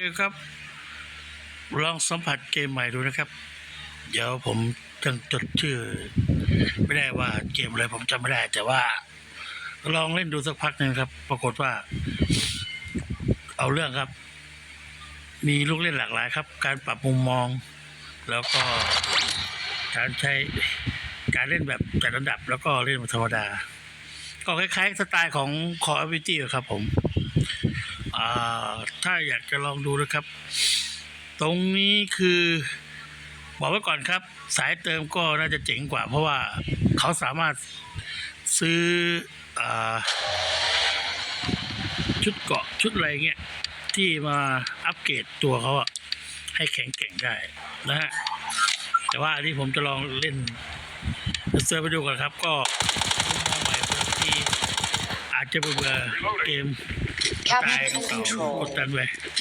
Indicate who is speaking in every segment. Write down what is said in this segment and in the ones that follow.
Speaker 1: เคครับ ลองสัมผัสเกมใหม่ดูนะครับ เดี๋ยวผมจังจดชื่อ ไม่ได้ว่าเกมอะไรผมจำไม่ได้ แต่ว่า ลองเล่นดูสักพักหนึ่งครับ ปรากฏว่า เอาเรื่องครับ มีลูกเล่นหลากหลายครับ การปรับมุมมอง แล้วก็การใช้การเล่นแบบจัดอันดับแล้วก็เล่นธรรมดา ก็คล้ายๆสไตล์ของ Call of Duty ครับผม ถ้าอยากจะลองดูนะครับ ตรงนี้คือ บอกไว้ก่อนครับ สายเติมก็น่าจะเจ๋งกว่า เพราะว่าเขาสามารถซื้ออชุดเกาะชุดอะไรเงี้ยที่มาอัปเกรดตัวเขาอะให้แข็งแกร่งได้นะฮะแต่ว่าอันนี้ผมจะลองเล่นเซิร์ฟไปดูก่อนครับ ก็มองใหม่บางทีอาจจะเบื่อเกม ตาย
Speaker 2: Capturing
Speaker 1: เก่าๆกด
Speaker 2: control.
Speaker 1: ดันไป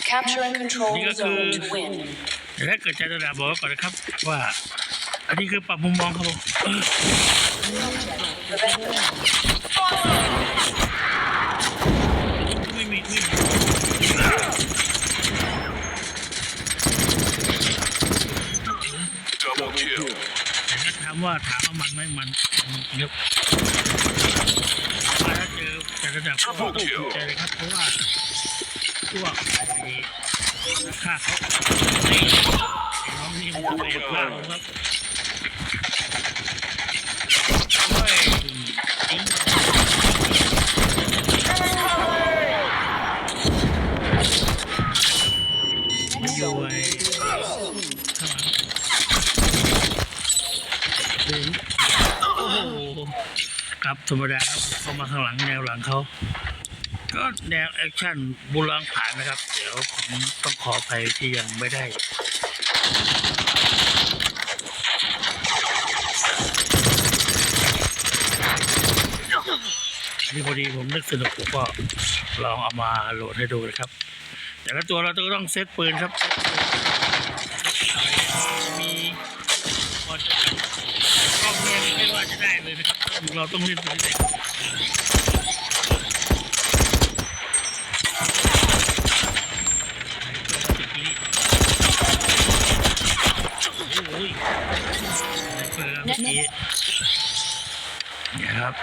Speaker 2: Capturing control
Speaker 1: นี่ก็คือ
Speaker 2: zone to win.
Speaker 1: แต่ถ้าเกิดใจระดับบอกไว้ก่อนนะครับ ว่า อันนี้คือปรับมุมมองครับผม ไม่มีไม่มี
Speaker 3: Double kill.
Speaker 1: แต่ถ้าถามว่าถามว่ามันไหมมันมันเยอะถ้าเจอแต่ ระดับก็ตกใจเลยครับเพราะว่าพวกไอ้ค่าเขาในน้องนี่มันจะไปฆ่าผมครับโอ้ยจริงอยู่ไอ้ข้างหลังถึงโอ้โห ครับธรรมดาครับเข้ามาข้างหลังแนวหลังเขาก็แนวแอคชั่นบุรังผ่านนะครับ เดี๋ยวผมต้องขออภัยที่ยังไม่ได้นี่พอดีผมนึกสนุกผมก็ลองเอามาโหลดให้ดูนะครับ แต่ละตัวเราต้องเซตปืนครับ ได้เลยนะครับเราต้องเล่นตัวนี้โอ้ยได้เปิดแล้วเมื่อกี้นี่ครับ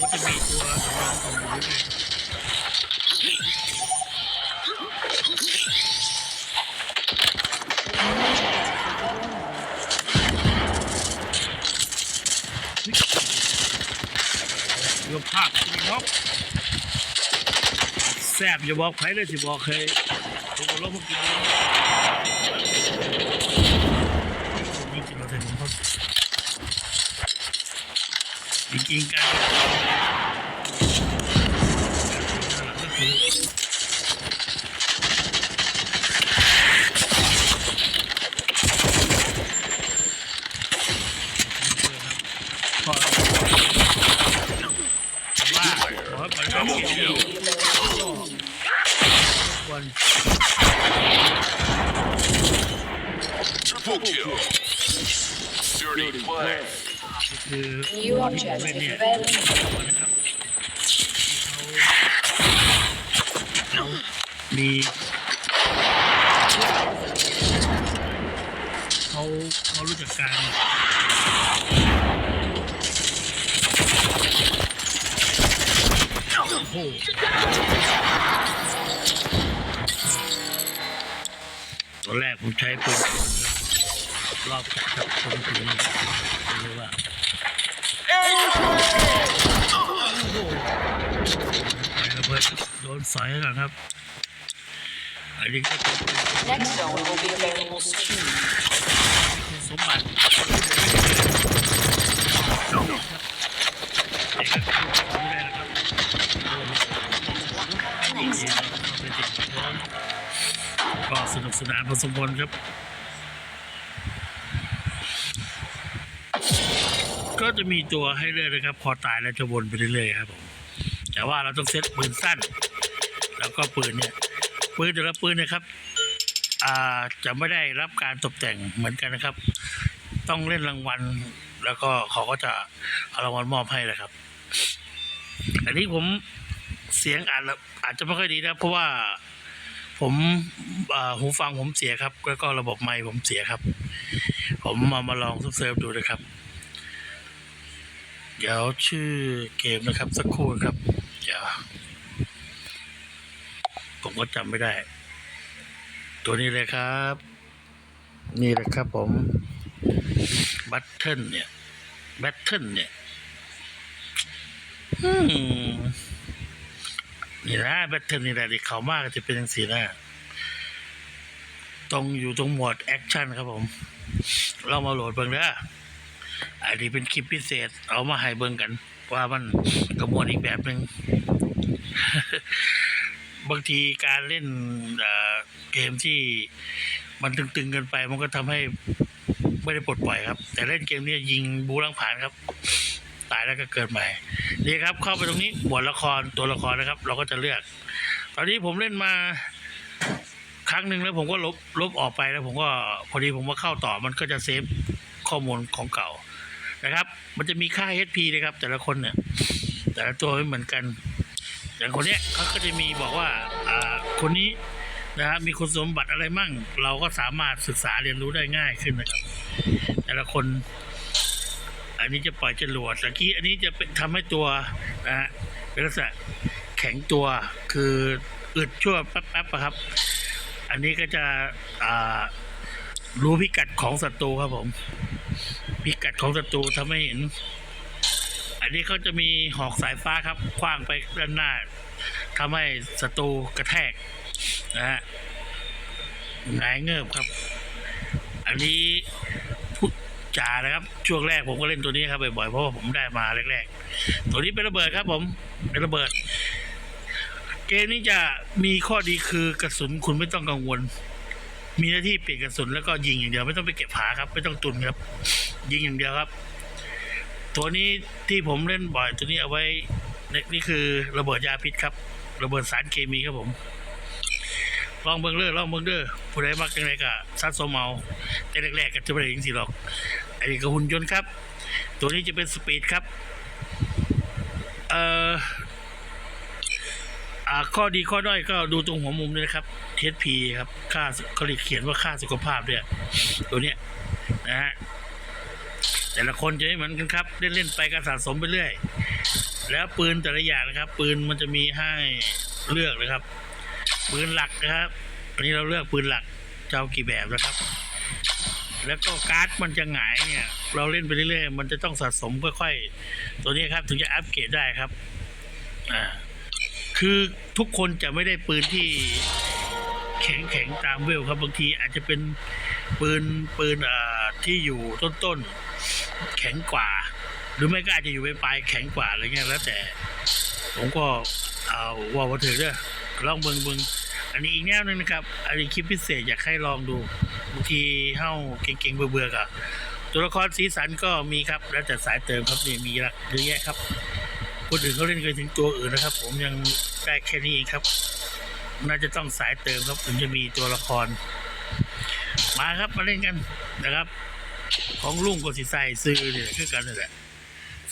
Speaker 1: มันจะมีตัวสำรองของผมด้วย ยกภาพที่นกแซบอย่าบอกใครเลยสิบอกใครผมก็ลบเมื่อกี้นี่จริงเราถึงเขาจริงๆการก็คือว่า ขอก่อนครับน
Speaker 3: Triple kill. Dirty play.
Speaker 1: คือ
Speaker 2: New
Speaker 1: ที่ผมเล่น
Speaker 2: objective
Speaker 1: เนี่ย
Speaker 2: available.
Speaker 1: นะครับเขามีเขาเขารู้จักการ โอ้โหตอนแรกผมใช้ปืนรอบจับครับผมถึงไม่รู้ว่าไประเบิดโดนสอยก่อนครับ อันนี้ก็เป็น
Speaker 2: Next zone will be available soon.
Speaker 1: คุณสมบัติ สนุกสนานพอสมควรครับ ก็จะมีตัวให้เลือกนะครับ พอตายแล้วจะวนไปเรื่อยๆครับผมแต่ว่าเราต้องเซตปืนสั้น แล้วก็ปืนเนี่ยปืนแต่ละปืนนะครับจะไม่ได้รับการตกแต่งเหมือนกันนะครับ ต้องเล่นรางวัล แล้วก็เขาก็จะเอารางวัลมอบให้นะครับ อันนี้ผมเสียงอาจอาจจะไม่ค่อยดีนะเพราะว่า ผมหูฟังผมเสียครับ แล้วก็ระบบไมค์ผมเสียครับ ผมมามาลองเซิร์ฟดูนะครับ เดี๋ยวชื่อเกมนะครับ สักครู่ครับเดี๋ยวผมก็จำไม่ได้ ตัวนี้เลยครับ นี่เลยครับผมบัตเทิลเนี่ยแบตเทิลเนี่ย อืม นี่นะแบตเทิลนี่แหละที่เขามากก็จะเป็นอย่างสีน้าตรงอยู่ตรงหมวดแอคชั่นครับผม เรามาโหลดเบิ่งเด้ออันนี้เป็นคลิปพิเศษ เอามาให้เบิ่งกัน ว่ามันกระมวลอีกแบบหนึ่งบางทีการเล่นเกมที่มันตึงๆกินไป มันก็ทำให้ไม่ได้ปลดปล่อยครับ แต่เล่นเกมเนี้ยิงบูรังผ่านครับ ตายแล้วก็เกิดใหม่นี่ครับ เข้าไปตรงนี้บทละครตัวละครนะครับ เราก็จะเลือก ตอนนี้ผมเล่นมาครั้งหนึ่งแล้วผมก็ลบลบออกไปแล้ว ผมก็พอดีผมว่าเข้าต่อมันก็จะเซฟข้อมูลของเก่านะครับ มันจะมีค่า HP นะครับ แต่ละคนเนี่ย แต่ละตัวไม่เหมือนกันอย่างคนเนี้ยเขาก็จะมีบอกว่าอ่าคนนี้นะฮะมีคุณสมบัติอะไรมั่ง เราก็สามารถศึกษาเรียนรู้ได้ง่ายขึ้นนะครับ แต่ละคน อันนี้จะปล่อยจรวดตะกี้อันนี้จะเป็นทำให้ตัวนะฮะเป็นลักษณะแข็งตัวคืออึดชั่วแป๊บๆครับ อันนี้ก็จะอ่ารู้พิกัดของศัตรูครับผม พิกัดของศัตรูทำให้เห็น อันนี้เขาจะมีหอกสายฟ้าครับคว้างไปด้านหน้าทำให้ศัตรูกระแทกนะฮะหงายเงิบครับ อันนี้ จานะครับ ช่วงแรกผมก็เล่นตัวนี้ครับบ่อยๆเพราะว่าผมได้มาแรกๆตัวนี้เป็นระเบิดครับ ผมเป็นระเบิด เกมนี้จะมีข้อดีคือกระสุนคุณไม่ต้องกังวล มีหน้าที่เปลี่ยนกระสุนแล้วก็ยิงอย่างเดียวไม่ต้องไปเก็บผาครับ ไม่ต้องตุนครับ ยิงอย่างเดียวครับ ตัวนี้ที่ผมเล่นบ่อย ตัวนี้เอาไว้นี่คือระเบิดยาพิษครับ ระเบิดสารเคมีครับผมลองเบิ้งเด้อลองเบิ้งเด้อผู้ใดมักจังไรก็ซัดโซเมาแต่แรกๆก็จะไม่ได้ยิงสิหรอก ไอ้ก็หุ่นยนต์ครับ ตัวนี้จะเป็นสปีดครับ เอ่ออข้อดีข้อด้อยก็ดูตรงหัวมุมเลยนะครับ TSP ครับ ค่าเขาเรียกเขียนว่าค่าสุขภาพเนี่ยตัวเนี้ยนะฮะแต่ละคนจะไม่เหมือนกันครับเล่นเล่นๆไปก็สะสมไปเรื่อย แล้วปืนแต่ละอย่างนะครับ ปืนมันจะมีให้เลือกนะครับ ปืนหลักนะครับอันนี้เราเลือกปืนหลักจะเอากี่แบบนะครับ แล้วก็การ์ดมันจะหงายเนี่ย เราเล่นไปเรื่อยๆ มันจะต้องสะสมค่อยๆ ตัวนี้ครับ ถึงจะอัปเกรดได้ครับ อ่า คือทุกคนจะไม่ได้ปืนที่แข็งแข็งๆตามเวลครับบางทีอาจจะเป็นปืนปืนอ่าที่อยู่ต้นๆแข็งกว่า หรือไม่ก็อาจจะอยู่ไปปลายแข็งกว่าอะไรเงี้ยแล้วแต่ ผมก็เอาว่าว่าเถอะเด้อลองเบิงเบิง อันนี้อีกแนวหนึงนะครับ อันนี้คลิปพิเศษอยากให้ลองดูบางทีเฮ้าเก่งๆเบื่อๆกับตัวละครสีสันก็มีครับ แล้วแต่สายเติมครับนี่มีละเยอะแยะครับคนอื่นเขาเล่นกันถึงตัวอื่นนะครับ ผมยังได้แค่นี้เองครับ น่าจะต้องสายเติมครับถึงจะมีตัวละคร มาครับมาเล่นกันนะครับ ของลุงกสิใส่ซื้อเนี่ยคือกันนี่แหละ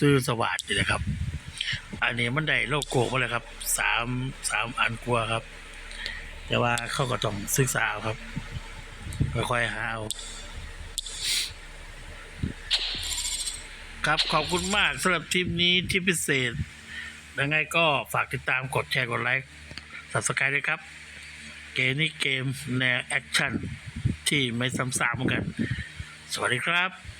Speaker 1: ซื้อสวัสดิ์นี่แหละครับ อันนี้มันได้โลโก้มาเลยครับสามสามอันกลัวครับ แต่ว่าเขาก็ต้องศึกษาครับค่อยๆหาเอาครับขอบคุณมากสำหรับทริปนี้ที่พิเศษยังไงก็ฝากติดตามกดแชร์กดไลค์ subscribe ด้วยครับ เกมนี้เกมแนวแอคชั่นที่ไม่ซ้ำซากเหมือนกัน สวัสดีครับ